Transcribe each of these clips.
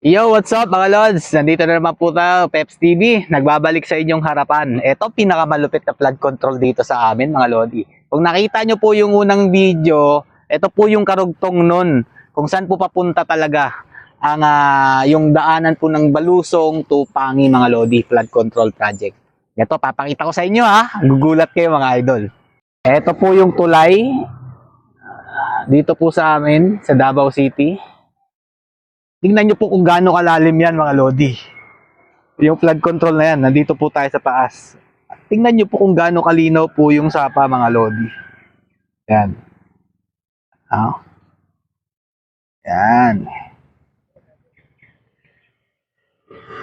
Yo, what's up mga Lods? Nandito na naman po tayo, Peps TV. Nagbabalik sa inyong harapan. Ito, pinakamalupit na flood control dito sa amin mga Lodi. Kung nakita nyo po yung unang video, ito po yung karugtong nun. Kung saan po papunta talaga ang ah, yung daanan po ng Balusong to Pangi mga Lodi Flood Control Project. Ito, papakita ko sa inyo ha. Gugulat kayo mga idol. Ito po yung tulay dito po sa amin, sa Davao City. Tingnan nyo po kung gaano kalalim yan mga Lodi. Yung flood control na yan, nandito po tayo sa taas. Tingnan nyo po kung gaano kalinaw po yung sapa mga Lodi. Yan. Ah. Yan.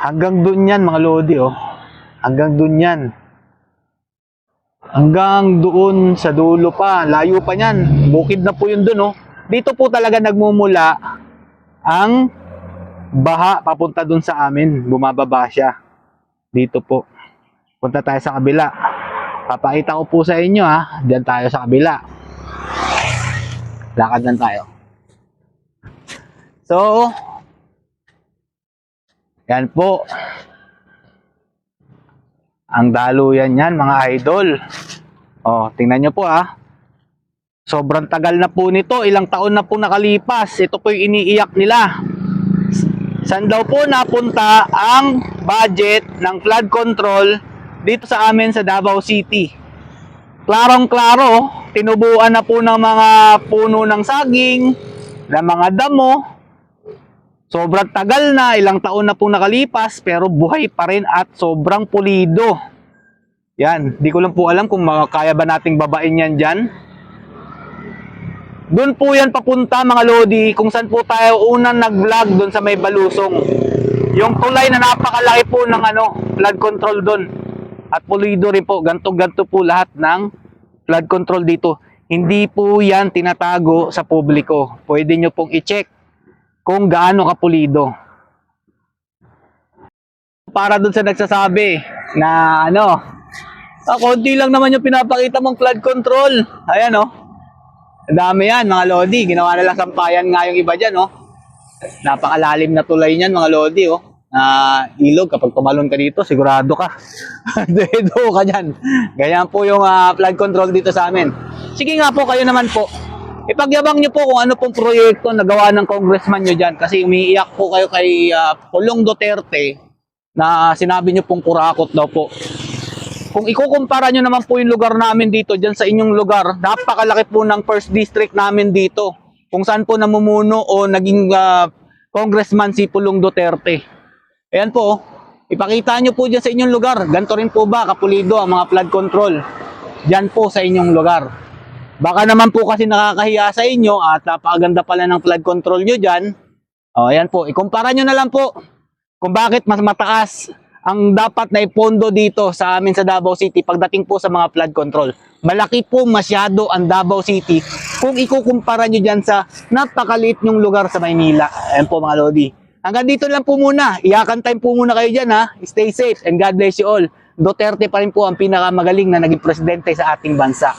Hanggang dun yan mga Lodi oh. Hanggang dun yan. Hanggang doon sa dulo pa, layo pa niyan. Bukid na po yun dun oh. Dito po talaga nagmumula ang baha papunta dun sa amin. Bumababa siya. Dito po. Punta tayo sa kabila. Papakita ko po sa inyo ha. Diyan tayo sa kabila. Lakad lang tayo. So, yan po. Ang daluyan yan mga idol. Oh, tingnan nyo po ha. Sobrang tagal na po nito. Ilang taon na po nakalipas. Ito po yung iniiyak nila. Saan daw po napunta ang budget ng flood control dito sa amin sa Davao City? Klarong-klaro, tinubuan na po ng mga puno ng saging, ng mga damo. Sobrang tagal na, ilang taon na po nakalipas, pero buhay pa rin at sobrang pulido. Yan, di ko lang po alam kung makakaya ba nating babain yan dyan. Doon po yan papunta mga Lodi, kung saan po tayo unang nag-vlog doon sa may balusong. Yung tulay na napakalaki po ng ano, flood control doon. At pulido rin po, ganto-ganto po lahat ng flood control dito. Hindi po yan tinatago sa publiko. Pwede nyo pong i-check kung gaano kapulido. Para doon sa nagsasabi na ano, ah, konti lang naman yung pinapakita mong flood control. Ayan oh. Dami yan, mga Lodi. Ginawa na lang sampayan nga yung iba dyan, oh. Napakalalim na tulay niyan, mga Lodi, oh. Na ilog, kapag tumalon ka dito, sigurado ka. Dedo ka dyan. Ganyan po yung ah, flood control dito sa amin. Sige nga po, kayo naman po. Ipagyabang nyo po kung ano pong proyekto na gawa ng congressman nyo dyan. Kasi umiiyak po kayo kay ah, Pulong Duterte na sinabi nyo pong kurakot daw po. Kung ikukumpara nyo naman po yung lugar namin dito, dyan sa inyong lugar, napakalaki po ng first district namin dito. Kung saan po namumuno o naging ah, congressman si Pulong Duterte. Ayan po, oh. ipakita nyo po dyan sa inyong lugar. Ganto rin po ba kapulido ang mga flood control? Dyan po sa inyong lugar. Baka naman po kasi nakakahiya sa inyo at napakaganda pala ng flood control nyo dyan. O, ayan po, ikumpara nyo na lang po kung bakit mas mataas ang dapat na ipondo dito sa amin sa Davao City pagdating po sa mga flood control. Malaki po masyado ang Davao City kung ikukumpara nyo dyan sa napakaliit nyong lugar sa Maynila. Ayan po mga Lodi. Hanggang dito lang po muna. Iyakan time po muna kayo dyan ha. Stay safe and God bless you all. Duterte pa rin po ang pinakamagaling na naging presidente sa ating bansa.